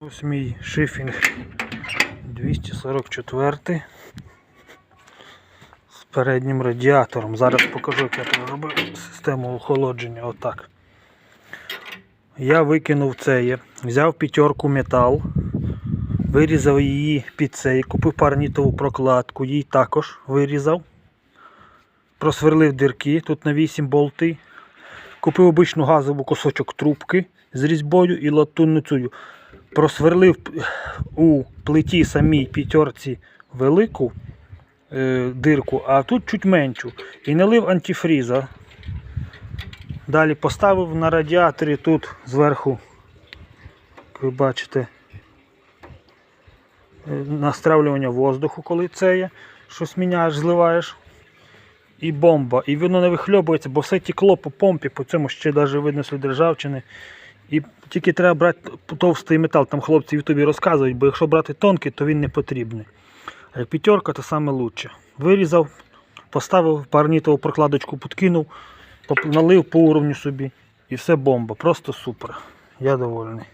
Ось мій шифінг 244 з переднім радіатором. Зараз покажу, як я робив систему охолодження. Отак. Я викинув це, взяв п'ятерку метал, вирізав її під цей, купив парнітову прокладку, її також вирізав. Просверлив дірки, тут на 8 болти. Купив обичну газову кусочок трубки з різьбою і латунну цю. Просверлив у плиті самій п'ятерці велику е, дирку, а тут чуть меншу. І налив антифріза. Далі поставив на радіаторі тут зверху, як ви бачите, е, настравлювання воздуху, коли це є. Щось міняєш, зливаєш. І бомба. І воно не вихльобується, бо все тікло по помпі, по цьому ще навіть видно слід ржавчини. І тільки треба брати товстий метал, там хлопці в ютубі розказують, бо якщо брати тонкий, то він не потрібний. А п'ятерка, то саме лучше. Вирізав, поставив парнітову прокладочку, підкинув, налив по уровню собі. І все бомба. Просто супер. Я довольний.